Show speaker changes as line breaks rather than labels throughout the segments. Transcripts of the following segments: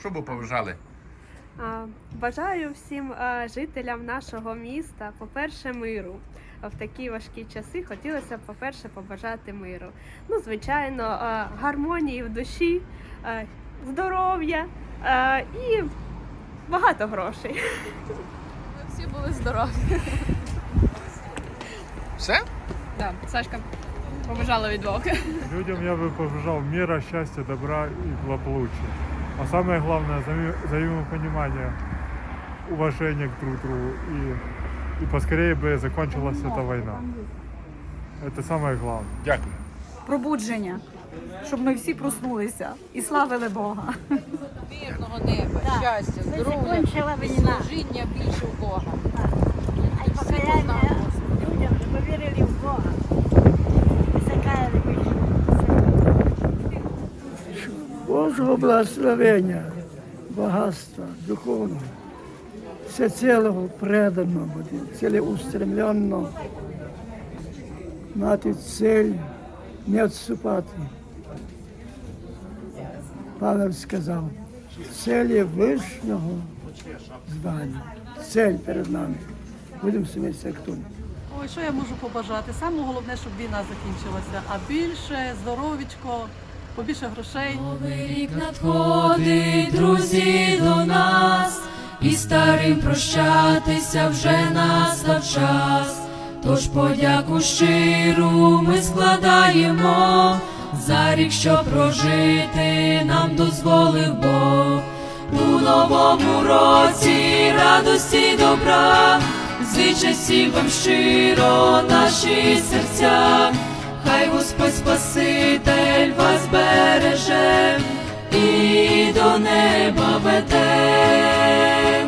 Що би побажали?
Бажаю всім жителям нашого міста, по-перше, миру. В такі важкі часи хотілося б, по-перше, побажати миру. Ну, звичайно, гармонії в душі, здоров'я і багато грошей.
Ми всі були здорові.
Все?
Да, Сашка побажала від Бога.
Людям я бы пожелал мира, счастья, добра и благополучия. А самое главное, взаим- взаимопонимание, уважение к друг другу и, и поскорее бы закончилась эта война. Это самое главное.
Дякую.
пробудження, щоб ми всі проснулися і славили Бога.
мирного неба, щастя, здоров'я
Закончила
і
війна.
служіння більше в Бога.
Божого благословення, багатства, духовного, всецілого преданого бути, цілеустремленно мати цель, не відступати. Павел сказав, целі вишнього звання, цель перед нами. Будемо стремитися к.
Ой, що я можу побажати? Саме головне, щоб війна закінчилася, а більше здоровічко, побільше грошей.
Новий рік надходить, друзі, до нас, і старим прощатися вже настав час. Тож подяку щиру ми складаємо за рік, що прожити нам дозволив Бог. У новому році радості добра, звичай всім вам щиро наші серця. Хай Господь Спаситель вас береже і до неба веде.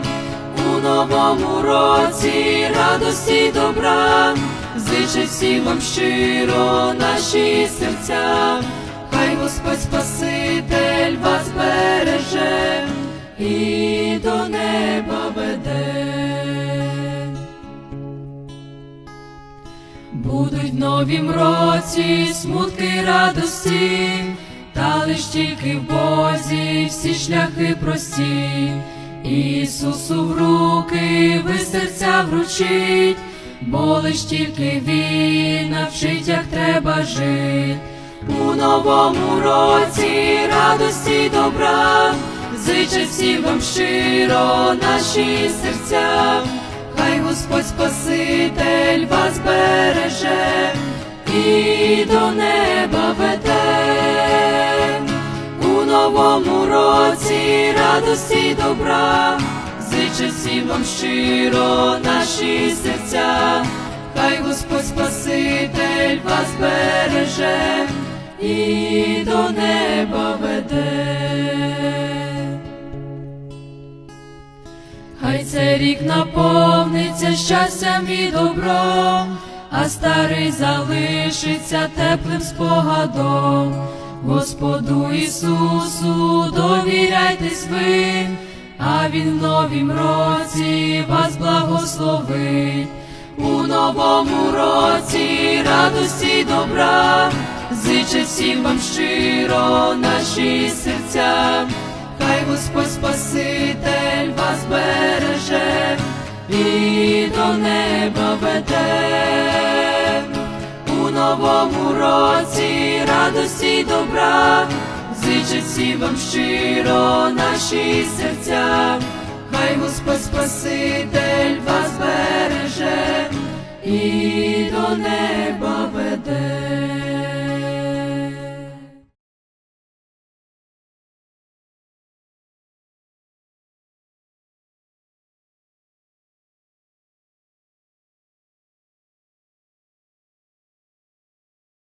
У новому році радості добра, звичай всім вам щиро наші серця. Хай Господь Спаситель вас береже і до неба Будуть в новім році смутки радості, та лиш тільки в Бозі всі шляхи прості. Ісусу в руки ви серця вручіть, бо лиш тільки Він навчить, як треба жить. У новому році радості добра, зичать всім вам щиро наші серця. Хай Господь Спаситель вас береже і до неба веде. У новому році радості добра, зичать всім вам щиро наші серця. Хай Господь Спаситель вас береже і до неба веде. Цей рік наповниться щастям і добром, а старий залишиться теплим спогадом. Господу Ісусу довіряйтесь ви, а Він в новім році вас благословить. У новому році радості добра, зичать всім вам щиро наші серця. Хай Господь береже і до неба веде. У новому році радості добра, зичать всім вам щиро наші серця. Хай Господь Спаситель вас береже і до неба